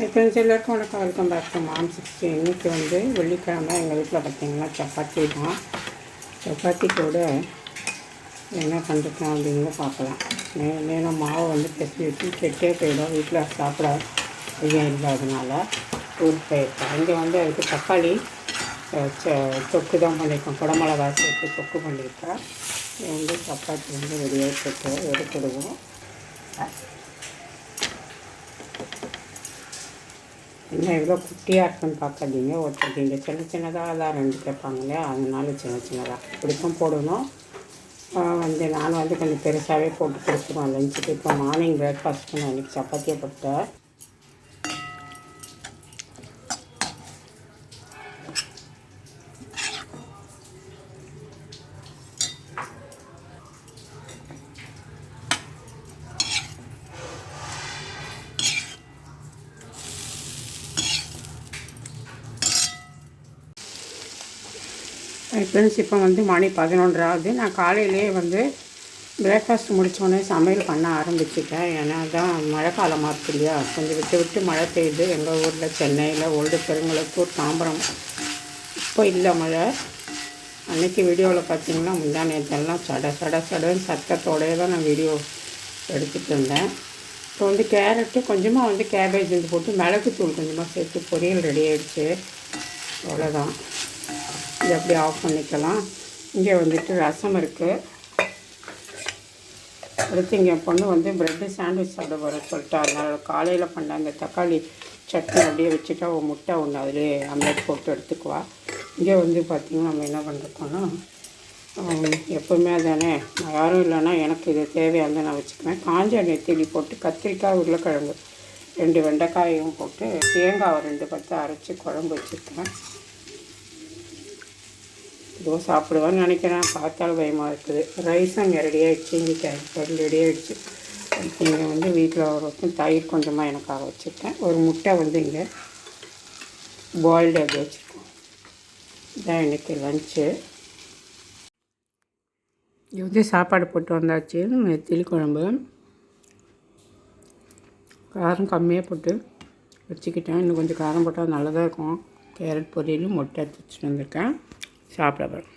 Friends எல்லாருக்கும் வணக்கம் welcome back to mom sixty இன்றைக்கி வந்து வெள்ளிக்கிழமை எங்கள் வீட்டில் பார்த்தீங்கன்னா சப்பாத்தி தான். சப்பாத்தி கூட என்ன பண்ணுறோம் அப்படிங்கிறத பார்க்கலாம். மே மேலும் மாவை வந்து பெசி வச்சு கெட்டே போயிடும். வீட்டில் சாப்பிட ஐயம் இல்லாதனால ஊருக்கு போயிருக்கேன். இங்கே வந்து அதுக்கு தக்காளி ச- தொக்கு தான் பண்ணியிருக்கோம். குடமிளகா சேர்த்து தொக்கு பண்ணியிருக்கேன். இது வந்து சப்பாத்தி வந்து ரெடியாக போட்டு எடுத்துடுவோம் என்ன இவ்வளோ குட்டியாக இருக்குன்னு பார்க்காதீங்க ஒருத்தருக்கு இங்கே சின்ன சின்னதாக தான் ரெண்டு கேட்பாங்க இல்லையா? அதனால சின்ன சின்னதாக இப்படிக்கும் போடணும். வந்து நான் வந்து கொஞ்சம் பெருசாகவே போட்டு கொடுத்துருவேன். லஞ்சுக்கு இப்போ மார்னிங் பிரேக்ஃபாஸ்ட்டு நான் இன்றைக்கி சப்பாத்தியை போட்டேன் ஃப்ரெண்ட்ஸ் இப்போ வந்து மணி பதினொன்றாவது. நான் காலையிலேயே வந்து பிரேக்ஃபாஸ்ட் முடித்தோடனே சமையல் பண்ண ஆரம்பிச்சிட்டேன். ஏன்னா தான் மழை காலமாக இருக்கு இல்லையா? கொஞ்சம் விட்டு விட்டு மழை பெய்யுது. எங்கள் ஊரில் சென்னையில் ஓல்டு பெருங்குளத்தூர் தாம்பரம் இப்போ இல்லை மழை. அன்றைக்கி வீடியோவில் பார்த்தீங்கன்னா முந்தா நேற்றெல்லாம் சட சட சடன்னு சத்தத்தோடயே தான் நான் வீடியோ எடுத்துகிட்டு இருந்தேன். இப்போ வந்து கேரட்டு கொஞ்சமாக வந்து கேபேஜ் வந்து போட்டு மிளகுத்தூள் கொஞ்சமாக சேர்த்து பொரியல் ரெடி ஆகிடுச்சு அவ்வளோதான் இதை அப்படியே ஆஃப் பண்ணிக்கலாம். இங்கே வந்துட்டு ரசம் இருக்குது அடுத்து இங்கே பொண்ணு வந்து ப்ரெட்டு சாண்ட்விச் சாப்பிட வர சொல்லிட்டா. அதனால் காலையில் பண்ண அந்த தக்காளி சட்னி அப்படியே வச்சுட்டா ஒரு முட்டை ஒன்று அதிலே ஆம்லேட் போட்டு எடுத்துக்குவா. இங்கே வந்து பார்த்திங்கன்னா நம்ம என்ன பண்ணுறோம்னா எப்போவுமே தானே நான் யாரும் இல்லைன்னா எனக்கு இது தேவையானதை நான் வச்சுக்குவேன். காஞ்ச நெத்திலி போட்டு கத்திரிக்காய் உருளைக்கிழங்கு ரெண்டு வெண்டைக்காயும் போட்டு தேங்காவை ரெண்டு பத்து அரைச்சி குழம்பு வச்சுருக்கேன் இதுவும் சாப்பிடுவான்னு நினைக்கிறேன். பார்த்தாலும் பயமாக இருக்குது. ரைஸ் அங்கே ரெடி ஆகிடுச்சு இங்கே கேரட் ரெடி ஆகிடுச்சு இங்கே வந்து வீட்டில் ஒரு வரைக்கும் தயிர் கொஞ்சமாக எனக்காக வச்சுருக்கேன். ஒரு முட்டை வந்து இங்கே பாயில்டு அப்படி வச்சுருக்கேன் இதான் இன்றைக்கி லஞ்சு இது வந்து சாப்பாடு போட்டு வந்தாச்சு. நெத்திலி குழம்பு. காரம் கம்மியாக போட்டு வச்சுக்கிட்டேன். இன்னும் கொஞ்சம் காரம் போட்டால் நல்லதாக இருக்கும். கேரட் பொரியல் முட்டை எடுத்து வச்சுட்டு வந்திருக்கேன். சாப்பிட போகிறேன்